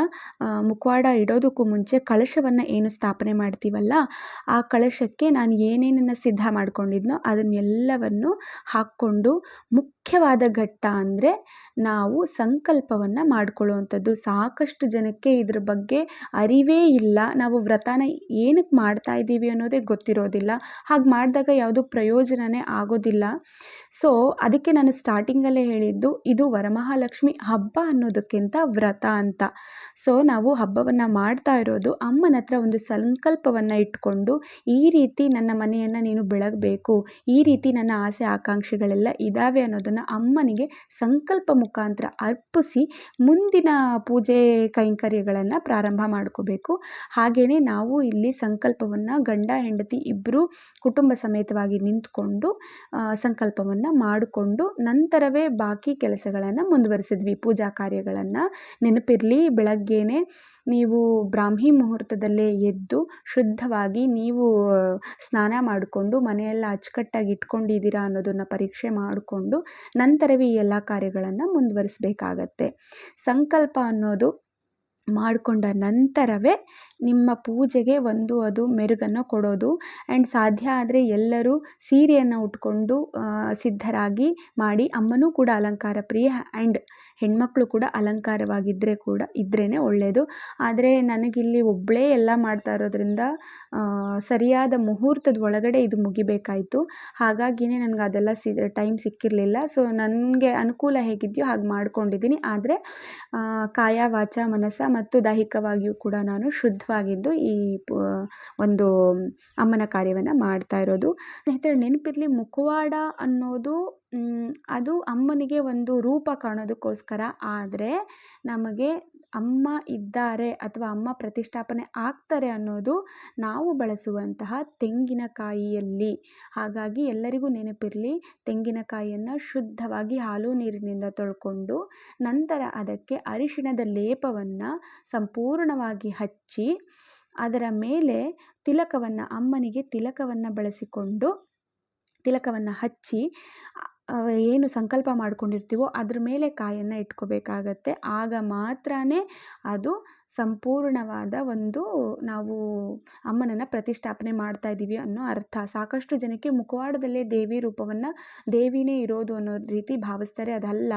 ಮುಖವಾಡ ಇಡೋದಕ್ಕೂ ಮುಂಚೆ ಕಳಶವನ್ನು ಏನು ಸ್ಥಾಪನೆ ಮಾಡ್ತೀವಲ್ಲ, ಆ ಕಳಶಕ್ಕೆ ನಾನು ಏನೇನನ್ನು ಸಿದ್ಧ ಮಾಡ್ಕೊಂಡಿದ್ನೋ ಅದನ್ನೆಲ್ಲವನ್ನು ಹಾಕ್ಕೊಂಡು ಮುಖ್ಯವಾದ ಘಟ್ಟ ಅಂದರೆ ನಾವು ಸಂಕಲ್ಪವನ್ನು ಮಾಡ್ಕೊಳ್ಳುವಂಥದ್ದು. ಸಾಕಷ್ಟು ಜನಕ್ಕೆ ಇದ್ರ ಬಗ್ಗೆ ಅರಿವೇ ಇಲ್ಲ. ನಾವು ವ್ರತನ ಏನಕ್ಕೆ ಮಾಡ್ತಾ ಇದ್ದೀವಿ ಅನ್ನೋದೇ ಗೊತ್ತಿರೋದಿಲ್ಲ. ಹಾಗೆ ಮಾಡಿದಾಗ ಯಾವುದೂ ಪ್ರಯೋಜನವೇ ಆಗೋದಿಲ್ಲ. ಸೊ ಅದಕ್ಕೆ ನಾನು ಸ್ಟಾರ್ಟಿಂಗಲ್ಲೇ ಹೇಳಿದ್ದು, ಇದು ವರಮಹಾಲಕ್ಷ್ಮಿ ಹಬ್ಬ ಅನ್ನೋದಕ್ಕಿಂತ ವ್ರತ ಅಂತ. ಸೊ ನಾವು ಹಬ್ಬವನ್ನು ಮಾಡ್ತಾ ಇರೋದು ಅಮ್ಮನ ಹತ್ರ ಒಂದು ಸಂಕಲ್ಪವನ್ನು ಇಟ್ಕೊಂಡು, ಈ ರೀತಿ ನನ್ನ ಮನೆಯನ್ನು ನೀನು ಬೆಳಗಬೇಕು, ಈ ರೀತಿ ನನ್ನ ಆಸೆ, ಆಕಾಂಕ್ಷೆಗಳೆಲ್ಲ ಇದ್ದಾವೆ ಅನ್ನೋದನ್ನು ಅಮ್ಮನಿಗೆ ಸಂಕಲ್ಪ ಮುಖಾಂತರ ಅರ್ಪಿಸಿ ಮುಂದಿನ ಪೂಜೆ ಕೈಂಕರ್ಯಗಳನ್ನು ಪ್ರಾರಂಭ ಮಾಡ್ಕೋಬೇಕು. ಹಾಗೆಯೇ ನಾವು ಇಲ್ಲಿ ಸಂಕಲ್ಪವನ್ನು ಗಂಡ, ಹೆಂಡತಿ ಇಬ್ಬರು ಕುಟುಂಬ ಸಮೇತವಾಗಿ ನಿಂತ್ಕೊಂಡು ಸಂಕಲ್ಪವನ್ನು ಮಾಡಿಕೊಂಡು ನಂತರವೇ ಬಾಕಿ ಕೆಲಸಗಳನ್ನು ಮುಂದುವರಿಸಿದ್ವಿ. ಪೂಜಾ ಕಾರ್ಯಗಳನ್ನು ನೆನಪಿರಲಿ, ಬೆಳಗ್ಗೆನೆ ನೀವು ಬ್ರಾಹ್ಮಿ ಮುಹೂರ್ತದಲ್ಲೇ ಎದ್ದು ಶುದ್ಧವಾಗಿ ನೀವು ಸ್ನಾನ ಮಾಡಿಕೊಂಡು ಮನೆಯೆಲ್ಲ ಅಚ್ಚುಕಟ್ಟಾಗಿ ಇಟ್ಕೊಂಡಿದ್ದೀರಾ ಅನ್ನೋದನ್ನು ಪರೀಕ್ಷೆ ಮಾಡಿಕೊಂಡು ನಂತರವೇ ಈ ಎಲ್ಲ ಕಾರ್ಯಗಳನ್ನು ಮುಂದುವರಿಸಬೇಕಾಗತ್ತೆ. ಸಂಕಲ್ಪ ಅನ್ನೋದು ಮಾಡಿಕೊಂಡ ನಂತರವೇ ನಿಮ್ಮ ಪೂಜೆಗೆ ಒಂದು ಅದು ಮೆರುಗನ್ನು ಕೊಡೋದು. ಆ್ಯಂಡ್ ಸಾಧ್ಯ ಆದರೆ ಎಲ್ಲರೂ ಸೀರೆಯನ್ನು ಉಟ್ಕೊಂಡು ಸಿದ್ಧರಾಗಿ ಮಾಡಿ, ಅಮ್ಮನೂ ಕೂಡ ಅಲಂಕಾರ ಪ್ರಿಯ ಆ್ಯಂಡ್ ಹೆಣ್ಮಕ್ಳು ಕೂಡ ಅಲಂಕಾರವಾಗಿದ್ದರೆ ಕೂಡ ಇದ್ರೇ ಒಳ್ಳೆಯದು ಆದರೆ ನನಗಿಲ್ಲಿ ಒಬ್ಬಳೇ ಎಲ್ಲ ಮಾಡ್ತಾ ಇರೋದ್ರಿಂದ ಸರಿಯಾದ ಮುಹೂರ್ತದ ಒಳಗಡೆ ಇದು ಮುಗಿಬೇಕಾಯಿತು. ಹಾಗಾಗಿಯೇ ನನಗೆ ಅದೆಲ್ಲ ಸಿ, ಟೈಮ್ ಸಿಕ್ಕಿರಲಿಲ್ಲ. ಸೊ, ನನಗೆ ಅನುಕೂಲ ಹೇಗಿದೆಯೋ ಹಾಗೆ ಮಾಡ್ಕೊಂಡಿದ್ದೀನಿ. ಆದರೆ ಕಾಯ, ವಾಚ, ಮನಸ ಮತ್ತು ದೈಹಿಕವಾಗಿಯೂ ಕೂಡ ನಾನು ಶುದ್ಧವಾಗಿದ್ದು ಈ ಒಂದು ಅಮ್ಮನ ಕಾರ್ಯವನ್ನು ಮಾಡ್ತಾ ಇರೋದು. ಸ್ನೇಹಿತರೆ, ನೆನಪಿರಲಿ ಮುಖವಾಡ ಅನ್ನೋದು ಅದು ಅಮ್ಮನಿಗೆ ಒಂದು ರೂಪ ಕಾಣೋದಕ್ಕೋಸ್ಕರ. ಆದರೆ ನಮಗೆ ಅಮ್ಮ ಇದ್ದಾರೆ ಅಥವಾ ಅಮ್ಮ ಪ್ರತಿಷ್ಠಾಪನೆ ಆಗ್ತಾರೆ ಅನ್ನೋದು ನಾವು ಬಳಸುವಂತಹ ತೆಂಗಿನಕಾಯಿಯಲ್ಲಿ. ಹಾಗಾಗಿ ಎಲ್ಲರಿಗೂ ನೆನಪಿರಲಿ, ತೆಂಗಿನಕಾಯಿಯನ್ನು ಶುದ್ಧವಾಗಿ ಹಾಲು ನೀರಿನಿಂದ ತೊಳ್ಕೊಂಡು ನಂತರ ಅದಕ್ಕೆ ಅರಿಶಿಣದ ಲೇಪವನ್ನು ಸಂಪೂರ್ಣವಾಗಿ ಹಚ್ಚಿ, ಅದರ ಮೇಲೆ ತಿಲಕವನ್ನು, ಅಮ್ಮನಿಗೆ ತಿಲಕವನ್ನು ಬಳಸಿಕೊಂಡು ತಿಲಕವನ್ನು ಹಚ್ಚಿ ಏನು ಸಂಕಲ್ಪ ಮಾಡ್ಕೊಂಡಿರ್ತೀವೋ ಅದ್ರ ಮೇಲೆ ಕಾಯನ್ನು ಇಟ್ಕೋಬೇಕಾಗತ್ತೆ. ಆಗ ಮಾತ್ರ ಅದು ಸಂಪೂರ್ಣವಾದ ಒಂದು ನಾವು ಅಮ್ಮನನ್ನು ಪ್ರತಿಷ್ಠಾಪನೆ ಮಾಡ್ತಾ ಇದ್ದೀವಿ ಅನ್ನೋ ಅರ್ಥ. ಸಾಕಷ್ಟು ಜನಕ್ಕೆ ಮುಖವಾಡದಲ್ಲೇ ದೇವಿ ರೂಪವನ್ನು ದೇವಿನೇ ಇರೋದು ಅನ್ನೋ ರೀತಿ ಭಾವಿಸ್ತಾರೆ. ಅದಲ್ಲ,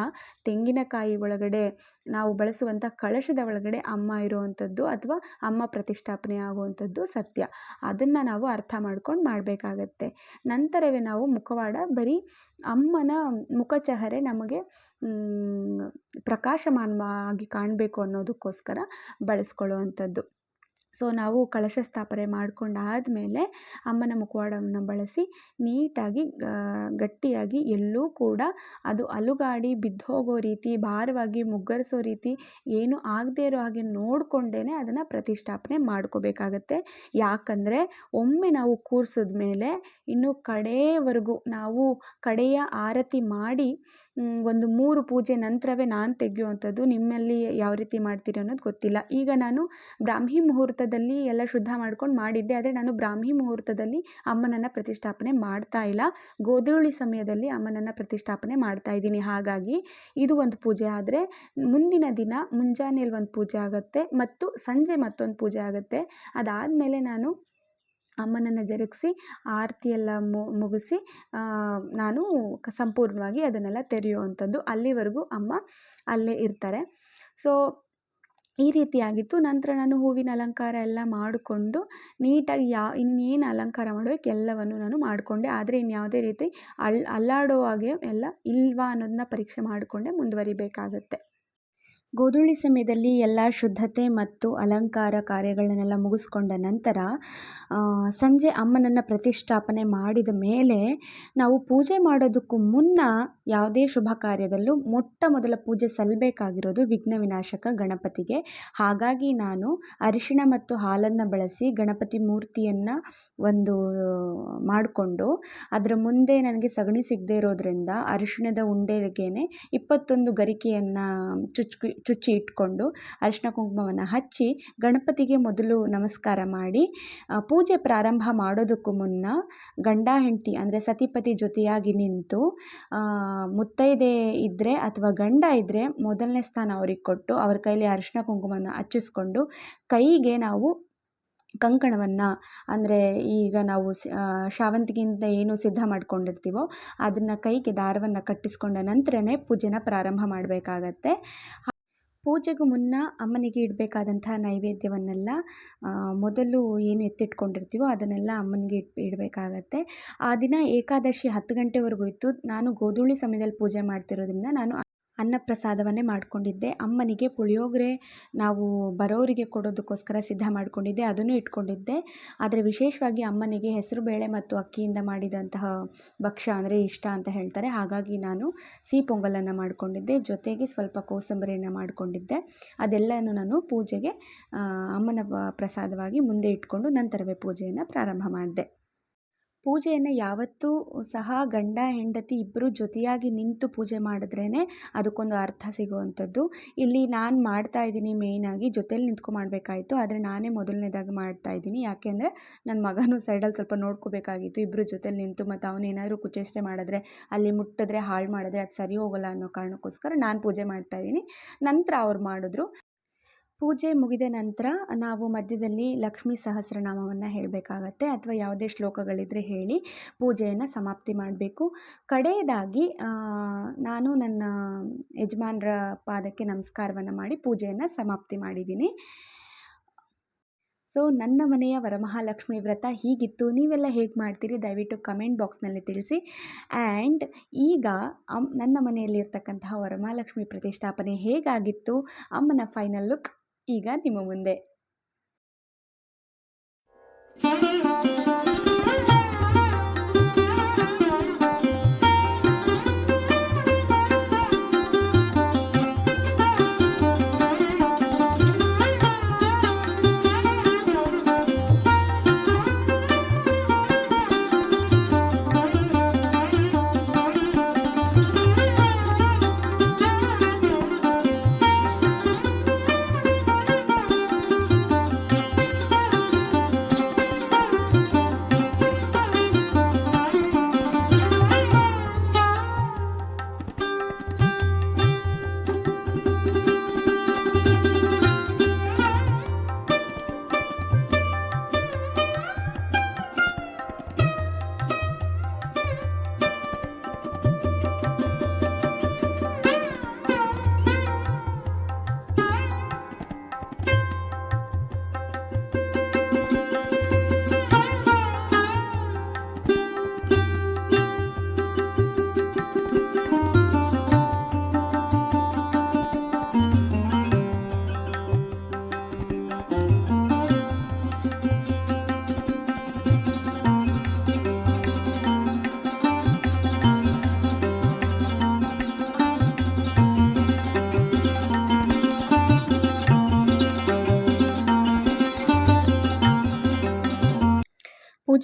ತೆಂಗಿನಕಾಯಿ ಒಳಗಡೆ ನಾವು ಬಳಸುವಂಥ ಕಳಶದ ಒಳಗಡೆ ಅಮ್ಮ ಇರುವಂಥದ್ದು ಅಥವಾ ಅಮ್ಮ ಪ್ರತಿಷ್ಠಾಪನೆ ಆಗುವಂಥದ್ದು ಸತ್ಯ. ಅದನ್ನು ನಾವು ಅರ್ಥ ಮಾಡ್ಕೊಂಡು ಮಾಡಬೇಕಾಗತ್ತೆ. ನಂತರವೇ ನಾವು ಮುಖವಾಡ, ಬರೀ ಅಮ್ಮನ ಮುಖಚಹರೆ ನಮಗೆ ಪ್ರಕಾಶಮಾನವಾಗಿ ಕಾಣಬೇಕು ಅನ್ನೋದಕ್ಕೋಸ್ಕರ ಬಳಸ್ಕೊಳ್ಳುವಂಥದ್ದು. ಸೊ, ನಾವು ಕಳಶ ಸ್ಥಾಪನೆ ಮಾಡಿಕೊಂಡಾದ್ಮೇಲೆ ಅಮ್ಮನ ಮುಖವಾಡವನ್ನು ಬಳಸಿ ನೀಟಾಗಿ ಗಟ್ಟಿಯಾಗಿ ಎಲ್ಲೂ ಕೂಡ ಅದು ಅಲುಗಾಡಿ ಬಿದ್ದೋಗೋ ರೀತಿ, ಭಾರವಾಗಿ ಮುಗ್ಗರಿಸೋ ರೀತಿ ಏನು ಆಗದೇ ಇರೋ ಹಾಗೆ ನೋಡಿಕೊಂಡೇ ಅದನ್ನು ಪ್ರತಿಷ್ಠಾಪನೆ ಮಾಡ್ಕೋಬೇಕಾಗತ್ತೆ. ಯಾಕಂದರೆ ಒಮ್ಮೆ ನಾವು ಕೂರಿಸಿದ ಮೇಲೆ ಇನ್ನು ಕಡೆಯವರೆಗೂ ನಾವು ಕಡೆಯ ಆರತಿ ಮಾಡಿ ಒಂದು ಮೂರು ಪೂಜೆ ನಂತರವೇ ನಾನು ತೆಗೆಯುವಂಥದ್ದು ನಿಮ್ಮಲ್ಲಿ ಯಾವ ರೀತಿ ಮಾಡ್ತೀರಿ ಅನ್ನೋದು ಗೊತ್ತಿಲ್ಲ. ಈಗ ನಾನು ಬ್ರಾಹ್ಮಿ ಮುಹೂರ್ತದಲ್ಲಿ ಎಲ್ಲ ಶುದ್ಧ ಮಾಡ್ಕೊಂಡು ಮಾಡಿದ್ದೆ. ಆದರೆ ನಾನು ಬ್ರಾಹ್ಮಿ ಮುಹೂರ್ತದಲ್ಲಿ ಅಮ್ಮನನ್ನು ಪ್ರತಿಷ್ಠಾಪನೆ ಮಾಡ್ತಾ ಇಲ್ಲ. ಗೋಧೂಳಿ ಸಮಯದಲ್ಲಿ ಅಮ್ಮನನ್ನು ಪ್ರತಿಷ್ಠಾಪನೆ ಮಾಡ್ತಾ ಇದ್ದೀನಿ. ಹಾಗಾಗಿ ಇದು ಒಂದು ಪೂಜೆ. ಆದರೆ ಮುಂದಿನ ದಿನ ಮುಂಜಾನೆಯಲ್ಲಿ ಒಂದು ಪೂಜೆ ಆಗುತ್ತೆ ಮತ್ತು ಸಂಜೆ ಮತ್ತೊಂದು ಪೂಜೆ ಆಗುತ್ತೆ. ಅದಾದಮೇಲೆ ನಾನು ಅಮ್ಮನನ್ನು ಜರುಗಿಸಿ, ಆರತಿ ಎಲ್ಲ ಮುಗಿಸಿ ನಾನು ಸಂಪೂರ್ಣವಾಗಿ ಅದನ್ನೆಲ್ಲ ತೆರೆಯುವಂಥದ್ದು ಅಲ್ಲಿವರೆಗೂ ಅಮ್ಮ ಅಲ್ಲೇ ಇರ್ತಾರೆ. ಸೊ ಈ ರೀತಿಯಾಗಿತ್ತು ನಂತರ ನಾನು ಹೂವಿನ ಅಲಂಕಾರ ಎಲ್ಲ ಮಾಡಿಕೊಂಡು ನೀಟಾಗಿ ಯಾ, ಇನ್ನೇನು ಅಲಂಕಾರ ಮಾಡಬೇಕು ಎಲ್ಲವನ್ನು ನಾನು ಮಾಡಿಕೊಂಡೆ. ಆದರೆ ಇನ್ಯಾವುದೇ ರೀತಿ ಅಲ್ ಅಲ್ಲಾಡೋ ಹಾಗೆ ಎಲ್ಲ ಇಲ್ವಾ ಅನ್ನೋದನ್ನ ಪರೀಕ್ಷೆ ಮಾಡಿಕೊಂಡೆ ಮುಂದುವರಿಬೇಕಾಗತ್ತೆ. ಗೋಧೂಳಿ ಸಮಯದಲ್ಲಿ ಎಲ್ಲ ಶುದ್ಧತೆ ಮತ್ತು ಅಲಂಕಾರ ಕಾರ್ಯಗಳನ್ನೆಲ್ಲ ಮುಗಿಸ್ಕೊಂಡ ನಂತರ ಸಂಜೆ ಅಮ್ಮನನ್ನು ಪ್ರತಿಷ್ಠಾಪನೆ ಮಾಡಿದ ಮೇಲೆ ನಾವು ಪೂಜೆ ಮಾಡೋದಕ್ಕೂ ಮುನ್ನ ಯಾವುದೇ ಶುಭ ಕಾರ್ಯದಲ್ಲೂ ಮೊಟ್ಟ ಮೊದಲ ಪೂಜೆ ಸಲ್ಲಬೇಕಾಗಿರೋದು ವಿಘ್ನ ವಿನಾಶಕ ಗಣಪತಿಗೆ. ಹಾಗಾಗಿ ನಾನು ಅರಿಶಿಣ ಮತ್ತು ಹಾಲನ್ನು ಬಳಸಿ ಗಣಪತಿ ಮೂರ್ತಿಯನ್ನು ಒಂದು ಮಾಡಿಕೊಂಡು, ಅದರ ಮುಂದೆ ನನಗೆ ಸಗಣಿ ಸಿಗದೇ ಇರೋದ್ರಿಂದ ಅರಿಶಿಣದ ಉಂಡೆಗೇನೆ ಇಪ್ಪತ್ತೊಂದು ಗರಿಕೆಯನ್ನು ಚುಚ್ಕಿ ಚುಚ್ಚಿ ಇಟ್ಕೊಂಡು ಅರಿಶಿನ ಕುಂಕುಮವನ್ನು ಹಚ್ಚಿ ಗಣಪತಿಗೆ ಮೊದಲು ನಮಸ್ಕಾರ ಮಾಡಿ ಪೂಜೆ ಪ್ರಾರಂಭ ಮಾಡೋದಕ್ಕೂ ಮುನ್ನ ಗಂಡ ಹೆಂಡತಿ ಅಂದರೆ ಸತಿಪತಿ ಜೊತೆಯಾಗಿ ನಿಂತು ಮುತ್ತೈದೆ ಇದ್ದರೆ ಅಥವಾ ಗಂಡ ಇದ್ದರೆ ಮೊದಲನೇ ಸ್ಥಾನ ಅವ್ರಿಗೆ ಕೊಟ್ಟು ಅವ್ರ ಕೈಲಿ ಅರಿಶಿನ ಕುಂಕುಮವನ್ನು ಹಚ್ಚಿಸ್ಕೊಂಡು ಕೈಗೆ ನಾವು ಕಂಕಣವನ್ನು ಅಂದರೆ ಈಗ ನಾವು ಶಾವಂತಿಗಿಂತ ಏನು ಸಿದ್ಧ ಮಾಡ್ಕೊಂಡಿರ್ತೀವೋ ಅದನ್ನು ಕೈಗೆ ದಾರವನ್ನು ಕಟ್ಟಿಸ್ಕೊಂಡ ನಂತರನೇ ಪೂಜೆನ ಪ್ರಾರಂಭ ಮಾಡಬೇಕಾಗತ್ತೆ. ಪೂಜೆಗೂ ಮುನ್ನ ಅಮ್ಮನಿಗೆ ಇಡಬೇಕಾದಂಥ ನೈವೇದ್ಯವನ್ನೆಲ್ಲ ಮೊದಲು ಏನು ಎತ್ತಿಟ್ಕೊಂಡಿರ್ತೀವೋ ಅದನ್ನೆಲ್ಲ ಅಮ್ಮನಿಗೆ ಇಟ್ ಇಡಬೇಕಾಗತ್ತೆ. ಆ ದಿನ ಏಕಾದಶಿ ಹತ್ತು ಗಂಟೆವರೆಗೂ ಇತ್ತು. ನಾನು ಗೋಧೂಳಿ ಸಮಯದಲ್ಲಿ ಪೂಜೆ ಮಾಡ್ತಿರೋದ್ರಿಂದ ನಾನು ಅನ್ನ ಪ್ರಸಾದವನ್ನೇ ಮಾಡಿಕೊಂಡಿದ್ದೆ. ಅಮ್ಮನಿಗೆ ಪುಳಿಯೋಗರೆ ನಾವು ಬರೋರಿಗೆ ಕೊಡೋದಕ್ಕೋಸ್ಕರ ಸಿದ್ಧ ಮಾಡಿಕೊಂಡಿದ್ದೆ, ಅದನ್ನು ಇಟ್ಕೊಂಡಿದ್ದೆ. ಆದರೆ ವಿಶೇಷವಾಗಿ ಅಮ್ಮನಿಗೆ ಹೆಸರುಬೇಳೆ ಮತ್ತು ಅಕ್ಕಿಯಿಂದ ಮಾಡಿದಂತಹ ಭಕ್ಷ್ಯ ಅಂದರೆ ಇಷ್ಟ ಅಂತ ಹೇಳ್ತಾರೆ. ಹಾಗಾಗಿ ನಾನು ಸಿಹಿ ಪೊಂಗಲನ್ನು ಮಾಡಿಕೊಂಡಿದ್ದೆ. ಜೊತೆಗೆ ಸ್ವಲ್ಪ ಕೋಸಂಬರಿಯನ್ನು ಮಾಡಿಕೊಂಡಿದ್ದೆ. ಅದೆಲ್ಲನೂ ನಾನು ಪೂಜೆಗೆ ಅಮ್ಮನ ಪ್ರಸಾದವಾಗಿ ಮುಂದೆ ಇಟ್ಕೊಂಡು ನಂತರವೇ ಪೂಜೆಯನ್ನು ಪ್ರಾರಂಭ ಮಾಡಿದೆ. ಪೂಜೆಯನ್ನು ಯಾವತ್ತೂ ಸಹ ಗಂಡ, ಹೆಂಡತಿ ಇಬ್ಬರು ಜೊತೆಯಾಗಿ ನಿಂತು ಪೂಜೆ ಮಾಡಿದ್ರೇ ಅದಕ್ಕೊಂದು ಅರ್ಥ ಸಿಗುವಂಥದ್ದು. ಇಲ್ಲಿ ನಾನು ಮಾಡ್ತಾ ಇದ್ದೀನಿ ಮೇಯ್ನಾಗಿ ಜೊತೇಲಿ ನಿಂತ್ಕೊಂಡು ಮಾಡಬೇಕಾಯಿತು, ಆದರೆ ನಾನೇ ಮೊದಲನೇದಾಗಿ ಮಾಡ್ತಾ ಇದ್ದೀನಿ. ಯಾಕೆಂದರೆ ನನ್ನ ಮಗನೂ ಸೈಡಲ್ಲಿ ಸ್ವಲ್ಪ ನೋಡ್ಕೋಬೇಕಾಗಿತ್ತು ಇಬ್ಬರು ಜೊತೆಯಲ್ಲಿ ನಿಂತು ಮತ್ತು ಅವನೇನಾದರೂ ಕುಚೇಷ್ಟೆ ಮಾಡಿದ್ರೆ, ಅಲ್ಲಿ ಮುಟ್ಟಿದ್ರೆ, ಹಾಳು ಮಾಡಿದ್ರೆ ಅದು ಸರಿ ಹೋಗೋಲ್ಲ ಅನ್ನೋ ಕಾರಣಕ್ಕೋಸ್ಕರ ನಾನು ಪೂಜೆ ಮಾಡ್ತಾ ಇದ್ದೀನಿ. ನಂತರ ಅವ್ರು ಮಾಡಿದ್ರು. ಪೂಜೆ ಮುಗಿದ ನಂತರ ನಾವು ಮಧ್ಯದಲ್ಲಿ ಲಕ್ಷ್ಮೀ ಸಹಸ್ರನಾಮವನ್ನು ಹೇಳಬೇಕಾಗತ್ತೆ ಅಥವಾ ಯಾವುದೇ ಶ್ಲೋಕಗಳಿದ್ದರೆ ಹೇಳಿ ಪೂಜೆಯನ್ನು ಸಮಾಪ್ತಿ ಮಾಡಬೇಕು. ಕಡೆಯದಾಗಿ ನಾನು ನನ್ನ ಯಜಮಾನ್ರ ಪಾದಕ್ಕೆ ನಮಸ್ಕಾರವನ್ನು ಮಾಡಿ ಪೂಜೆಯನ್ನು ಸಮಾಪ್ತಿ ಮಾಡಿದ್ದೀನಿ. ಸೊ, ನನ್ನ ಮನೆಯ ವರಮಹಾಲಕ್ಷ್ಮಿ ವ್ರತ ಹೀಗಿತ್ತು. ನೀವೆಲ್ಲ ಹೇಗೆ ಮಾಡ್ತೀರಿ ದಯವಿಟ್ಟು ಕಮೆಂಟ್ ಬಾಕ್ಸ್ನಲ್ಲಿ ತಿಳಿಸಿ. ಆ್ಯಂಡ್ ಈಗ ಅಮ್, ನನ್ನ ಮನೆಯಲ್ಲಿರ್ತಕ್ಕಂತಹ ವರಮಹಾಲಕ್ಷ್ಮಿ ಪ್ರತಿಷ್ಠಾಪನೆ ಹೇಗಾಗಿತ್ತು? ಅಮ್ಮನ ಫೈನಲ್ ಲುಕ್? ಈಗ ನಿಮ್ಮ ಮುಂದೆ.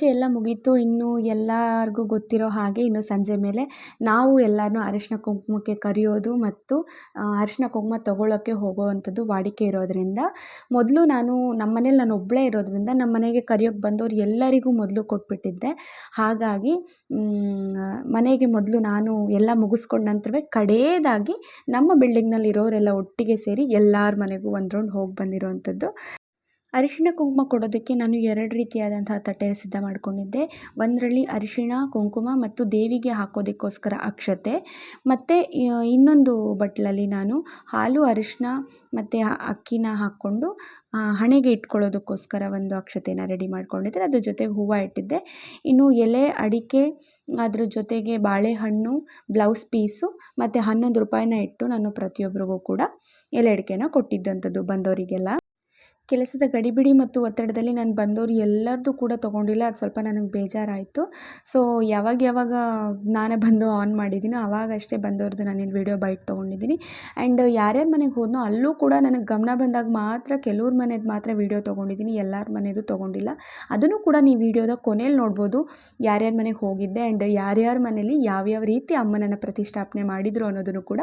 ಪೂಜೆ ಎಲ್ಲ ಮುಗೀತು, ಇನ್ನು ಎಲ್ಲರಿಗೂ ಗೊತ್ತಿರೋ ಹಾಗೆ ಇನ್ನು ಸಂಜೆ ಮೇಲೆ ನಾವು ಎಲ್ಲರನ್ನೂ ಅರಿಶಿನ ಕುಂಕುಮಕ್ಕೆ ಕರೆಯೋದು ಮತ್ತು ಅರಿಶಿನ ಕುಂಕುಮ ತೊಗೊಳೋಕ್ಕೆ ಹೋಗುವಂಥದ್ದು ವಾಡಿಕೆ ಇರೋದರಿಂದ, ಮೊದಲು ನಾನು ನಮ್ಮ ಮನೇಲಿ ನಾನು ಒಬ್ಬಳೇ ಇರೋದರಿಂದ ನಮ್ಮ ಮನೆಗೆ ಕರಿಯೋಕ್ಕೆ ಬಂದವ್ರು ಎಲ್ಲರಿಗೂ ಮೊದಲು ಕೊಟ್ಬಿಟ್ಟಿದ್ದೆ. ಹಾಗಾಗಿ ಮನೆಗೆ ಮೊದಲು ನಾನು ಎಲ್ಲ ಮುಗಿಸ್ಕೊಂಡ ನಂತರವೇ ಕಡೇದಾಗಿ ನಮ್ಮ ಬಿಲ್ಡಿಂಗ್ನಲ್ಲಿ ಇರೋರೆಲ್ಲ ಒಟ್ಟಿಗೆ ಸೇರಿ ಎಲ್ಲರ ಮನೆಗೂ ಒಂದು ರೌಂಡ್ ಹೋಗಿ ಬಂದಿರೋವಂಥದ್ದು. ಅರಿಶಿಣ ಕುಂಕುಮ ಕೊಡೋದಕ್ಕೆ ನಾನು ಎರಡು ರೀತಿಯಾದಂತಹ ತಟ್ಟೆ ಸಿದ್ಧ ಮಾಡಿಕೊಂಡಿದ್ದೆ. ಒಂದರಲ್ಲಿ ಅರಿಶಿಣ, ಕುಂಕುಮ ಮತ್ತು ದೇವಿಗೆ ಹಾಕೋದಕ್ಕೋಸ್ಕರ ಅಕ್ಷತೆ. ಮತ್ತು ಇನ್ನೊಂದು ಬಟ್ಲಲ್ಲಿ ನಾನು ಹಾಲು, ಅರಿಶಿಣ ಮತ್ತು ಅಕ್ಕಿನ ಹಾಕ್ಕೊಂಡು ಹಣೆಗೆ ಇಟ್ಕೊಳ್ಳೋದಕ್ಕೋಸ್ಕರ ಒಂದು ಅಕ್ಷತೆನ ರೆಡಿ ಮಾಡ್ಕೊಂಡಿದ್ದೆ. ಅದ್ರ ಜೊತೆಗೆ ಹೂವು ಇಟ್ಟಿದ್ದೆ. ಇನ್ನು ಎಲೆ, ಅಡಿಕೆ, ಅದ್ರ ಜೊತೆಗೆ ಬಾಳೆಹಣ್ಣು, ಬ್ಲೌಸ್ ಪೀಸು ಮತ್ತು ಹನ್ನೊಂದು ರೂಪಾಯಿನ ಇಟ್ಟು ನಾನು ಪ್ರತಿಯೊಬ್ಬರಿಗೂ ಕೂಡ ಎಲೆ ಅಡಿಕೆನ ಕೊಟ್ಟಿದ್ದಂಥದ್ದು ಬಂದವರಿಗೆಲ್ಲ. ಕೆಲಸದ ಗಡಿಬಿಡಿ ಮತ್ತು ಒತ್ತಡದಲ್ಲಿ ನಾನು ಬಂದವರು ಎಲ್ಲರದ್ದು ಕೂಡ ತೊಗೊಂಡಿಲ್ಲ, ಅದು ಸ್ವಲ್ಪ ನನಗೆ ಬೇಜಾರಾಯಿತು. ಸೊ ಯಾವಾಗ ಯಾವಾಗ ನಾನೇ ಬಂದು ಆನ್ ಮಾಡಿದ್ದೀನೋ ಅವಾಗಷ್ಟೇ ನಾನು ಇಲ್ಲಿ ವೀಡಿಯೋ ಬೈಟ್ ತೊಗೊಂಡಿದ್ದೀನಿ. ಆ್ಯಂಡ್ ಯಾರ್ಯಾರ ಮನೆಗೆ ಹೋದ್ನೋ ಅಲ್ಲೂ ಕೂಡ ನನಗೆ ಗಮನ ಬಂದಾಗ ಮಾತ್ರ ಕೆಲವ್ರ ಮನೆದು ಮಾತ್ರ ವೀಡಿಯೋ ತೊಗೊಂಡಿದ್ದೀನಿ, ಎಲ್ಲರ ಮನೆಯದು ತೊಗೊಂಡಿಲ್ಲ. ಅದನ್ನು ಕೂಡ ನೀವು ವೀಡಿಯೋದ ಕೊನೆಯಲ್ಲಿ ನೋಡ್ಬೋದು ಯಾರ್ಯಾರ ಮನೆಗೆ ಹೋಗಿದ್ದೆ ಆ್ಯಂಡ್ ಯಾರ್ಯಾರ ಮನೇಲಿ ಯಾವ್ಯಾವ ರೀತಿ ಅಮ್ಮನನ್ನು ಪ್ರತಿಷ್ಠಾಪನೆ ಮಾಡಿದರು ಅನ್ನೋದನ್ನು ಕೂಡ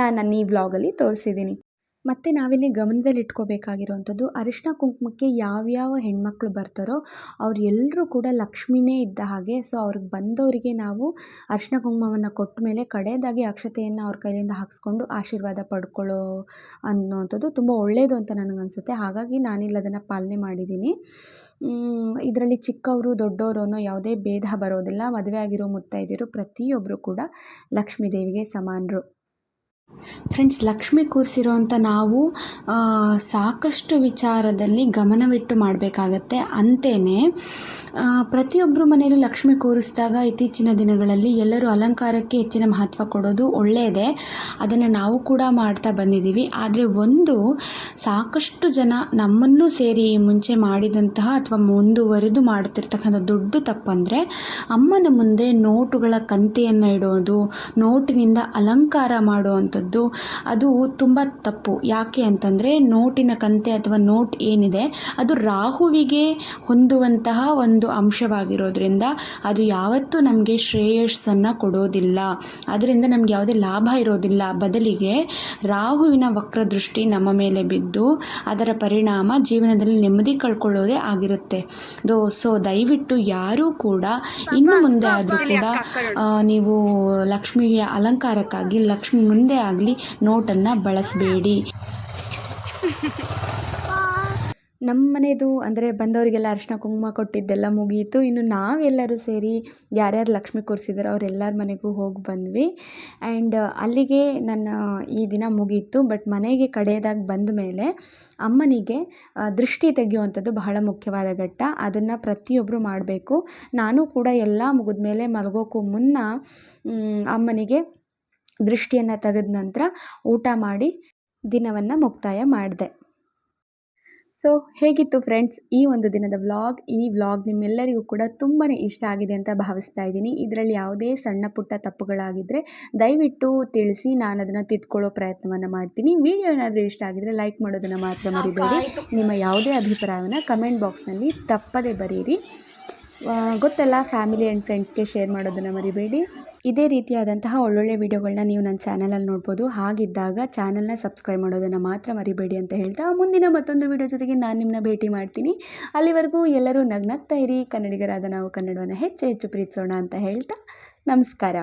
ನಾನು ನನ್ನ ಈ ವ್ಲಾಗಲ್ಲಿ ತೋರಿಸಿದ್ದೀನಿ. ಮತ್ತು ನಾವಿಲ್ಲಿ ಗಮನದಲ್ಲಿ ಇಟ್ಕೋಬೇಕಾಗಿರುವಂಥದ್ದು ಅರಿಶಿನ ಕುಂಕುಮಕ್ಕೆ ಯಾವ್ಯಾವ ಹೆಣ್ಮಕ್ಳು ಬರ್ತಾರೋ ಅವ್ರು ಎಲ್ಲರೂ ಕೂಡ ಲಕ್ಷ್ಮಿನೇ ಇದ್ದ ಹಾಗೆ ಸೊ ಅವ್ರಿಗೆ ಬಂದವರಿಗೆ ನಾವು ಅರಿಶಿನ ಕುಂಕುಮವನ್ನು ಕೊಟ್ಟ ಮೇಲೆ ಕಡೆಯದಾಗಿ ಅಕ್ಷತೆಯನ್ನು ಅವ್ರ ಕೈಯಿಂದ ಹಾಕಿಸ್ಕೊಂಡು ಆಶೀರ್ವಾದ ಪಡ್ಕೊಳ್ಳೋ ಅನ್ನೋವಂಥದ್ದು ತುಂಬ ಒಳ್ಳೆಯದು ಅಂತ ನನಗನ್ಸುತ್ತೆ. ಹಾಗಾಗಿ ನಾನಿಲ್ಲಿ ಅದನ್ನು ಪಾಲನೆ ಮಾಡಿದ್ದೀನಿ. ಇದರಲ್ಲಿ ಚಿಕ್ಕವರು, ದೊಡ್ಡವರು ಅನ್ನೋ ಯಾವುದೇ ಭೇದ ಬರೋದಿಲ್ಲ. ಮದುವೆ ಆಗಿರೋ ಮುತ್ತೈದೆಯರು ಪ್ರತಿಯೊಬ್ಬರು ಕೂಡ ಲಕ್ಷ್ಮೀ ದೇವಿಗೆ ಸಮಾನರು. ಫ್ರೆಂಡ್ಸ್ ಲಕ್ಷ್ಮಿ ಕೂರಿಸಿರೋಂಥ ನಾವು ಸಾಕಷ್ಟು ವಿಚಾರದಲ್ಲಿ ಗಮನವಿಟ್ಟು ಮಾಡಬೇಕಾಗತ್ತೆ. ಅಂತೇನೆ ಪ್ರತಿಯೊಬ್ಬರು ಮನೆಯಲ್ಲಿ ಲಕ್ಷ್ಮಿ ಕೂರಿಸಿದಾಗ ಇತ್ತೀಚಿನ ದಿನಗಳಲ್ಲಿ ಎಲ್ಲರೂ ಅಲಂಕಾರಕ್ಕೆ ಹೆಚ್ಚಿನ ಮಹತ್ವ ಕೊಡೋದು ಒಳ್ಳೆಯದೇ ಅದನ್ನು ನಾವು ಕೂಡ ಮಾಡ್ತಾ ಬಂದಿದ್ದೀವಿ. ಆದರೆ ಒಂದು, ಸಾಕಷ್ಟು ಜನ ನಮ್ಮನ್ನು ಸೇರಿ ಮುಂಚೆ ಮಾಡಿದಂತಹ ಅಥವಾ ಮುಂದುವರೆದು ಮಾಡ್ತಿರ್ತಕ್ಕಂಥ ದೊಡ್ಡ ತಪ್ಪಂದರೆ, ಅಮ್ಮನ ಮುಂದೆ ನೋಟುಗಳ ಕಂತೆಯನ್ನು ಇಡೋದು, ನೋಟಿನಿಂದ ಅಲಂಕಾರ ಮಾಡುವಂಥದ್ದು ಅದು ತುಂಬ ತಪ್ಪು. ಯಾಕೆ ಅಂತಂದರೆ ನೋಟಿನ ಕಂತೆ ಅಥವಾ ನೋಟ್ ಏನಿದೆ, ಅದು ರಾಹುವಿಗೆ ಹೊಂದುವಂತಹ ಒಂದು ಅಂಶವಾಗಿರೋದ್ರಿಂದ ಅದು ಯಾವತ್ತೂ ನಮಗೆ ಶ್ರೇಯಸ್ಸನ್ನು ಕೊಡೋದಿಲ್ಲ. ಅದರಿಂದ ನಮ್ಗೆ ಯಾವುದೇ ಲಾಭ ಇರೋದಿಲ್ಲ. ಬದಲಿಗೆ ರಾಹುವಿನ ವಕ್ರದೃಷ್ಟಿ ನಮ್ಮ ಮೇಲೆ ಬಿದ್ದು ಅದರ ಪರಿಣಾಮ ಜೀವನದಲ್ಲಿ ನೆಮ್ಮದಿ ಕಳ್ಕೊಳ್ಳೋದೇ ಆಗಿರುತ್ತೆ. ದೋ, ಸೊ ದಯವಿಟ್ಟು ಯಾರೂ ಕೂಡ ಇನ್ನು ಮುಂದೆ ಆದರೂ ಕೂಡ ನೀವು ಲಕ್ಷ್ಮಿಯ ಅಲಂಕಾರಕ್ಕಾಗಿ ಲಕ್ಷ್ಮಿ ಮುಂದೆ ಆಗಲಿ ನೋಟನ್ನು ಬಳಸಬೇಡಿ. ನಮ್ಮ ಮನೆಯದು ಅಂದರೆ ಬಂದವರಿಗೆಲ್ಲ ಅರಿಶಿನ ಕುಂಕುಮ ಕೊಟ್ಟಿದ್ದೆಲ್ಲ ಮುಗಿಯಿತು ಇನ್ನು ನಾವೆಲ್ಲರೂ ಸೇರಿ ಯಾರ್ಯಾರು ಲಕ್ಷ್ಮಿ ಕೂರಿಸಿದಾರೋ ಅವರೆಲ್ಲರ ಮನೆಗೂ ಹೋಗಿ ಬಂದ್ವಿ. ಆ್ಯಂಡ್ ಅಲ್ಲಿಗೆ ನನ್ನ ಈ ದಿನ ಮುಗೀತು. ಬಟ್ ಮನೆಗೆ ಕಡೆಯದಾಗಿ ಬಂದ ಮೇಲೆ ಅಮ್ಮನಿಗೆ ದೃಷ್ಟಿ ತೆಗೆಯುವಂಥದ್ದು ಬಹಳ ಮುಖ್ಯವಾದ ಘಟ್ಟ. ಅದನ್ನು ಪ್ರತಿಯೊಬ್ಬರು ಮಾಡಬೇಕು. ನಾನು ಕೂಡ ಎಲ್ಲ ಮುಗಿದ ಮೇಲೆ ಮಲಗೋಕ್ಕೂ ಮುನ್ನ ಅಮ್ಮನಿಗೆ ದೃಷ್ಟಿಯನ್ನು ತೆಗೆದ ನಂತರ ಊಟ ಮಾಡಿ ದಿನವನ್ನು ಮುಕ್ತಾಯ ಮಾಡಿದೆ. ಸೊ ಹೇಗಿತ್ತು ಫ್ರೆಂಡ್ಸ್ ಈ ಒಂದು ದಿನದ ವ್ಲಾಗ್ ಈ ವ್ಲಾಗ್ ನಿಮ್ಮೆಲ್ಲರಿಗೂ ಕೂಡ ತುಂಬಾ ಇಷ್ಟ ಆಗಿದೆ ಅಂತ ಭಾವಿಸ್ತಾ ಇದ್ದೀನಿ. ಇದರಲ್ಲಿ ಯಾವುದೇ ಸಣ್ಣ ಪುಟ್ಟ ತಪ್ಪುಗಳಾಗಿದ್ದರೆ ದಯವಿಟ್ಟು ತಿಳಿಸಿ ನಾನು ಅದನ್ನು ತಿದ್ಕೊಳ್ಳೋ ಪ್ರಯತ್ನವನ್ನು ಮಾಡ್ತೀನಿ. ವಿಡಿಯೋ ಏನಾದರೂ ಇಷ್ಟ ಆಗಿದರೆ ಲೈಕ್ ಮಾಡೋದನ್ನು ಮಾತ್ರ ಮರಿಬೇಡಿ. ನಿಮ್ಮ ಯಾವುದೇ ಅಭಿಪ್ರಾಯವನ್ನು ಕಮೆಂಟ್ ಬಾಕ್ಸ್ನಲ್ಲಿ ತಪ್ಪದೇ ಬರೀರಿ. ಗೊತ್ತಲ್ಲ ಫ್ಯಾಮಿಲಿ ಆ್ಯಂಡ್ ಫ್ರೆಂಡ್ಸ್ಗೆ ಶೇರ್ ಮಾಡೋದನ್ನು ಮರಿಬೇಡಿ. ಇದೇ ರೀತಿಯಾದಂತಹ ಒಳ್ಳೊಳ್ಳೆ ವೀಡಿಯೋಗಳನ್ನ ನೀವು ನನ್ನ ಚಾನಲಲ್ಲಿ ನೋಡ್ಬೋದು. ಹಾಗಿದ್ದಾಗ ಚಾನಲ್ನ ಸಬ್ಸ್ಕ್ರೈಬ್ ಮಾಡೋದನ್ನು ಮಾತ್ರ ಮರಿಬೇಡಿ ಅಂತ ಹೇಳ್ತಾ ಮುಂದಿನ ಮತ್ತೊಂದು ವಿಡಿಯೋ ಜೊತೆಗೆ ನಾನು ನಿಮ್ಮನ್ನ ಭೇಟಿ ಮಾಡ್ತೀನಿ. ಅಲ್ಲಿವರೆಗೂ ಎಲ್ಲರೂ ನಗ್ನಗ್ತಾ ಇರಿ. ಕನ್ನಡಿಗರಾದ ನಾವು ಕನ್ನಡವನ್ನು ಹೆಚ್ಚು ಹೆಚ್ಚು ಪ್ರೀತಿಸೋಣ ಅಂತ ಹೇಳ್ತಾ ನಮಸ್ಕಾರ.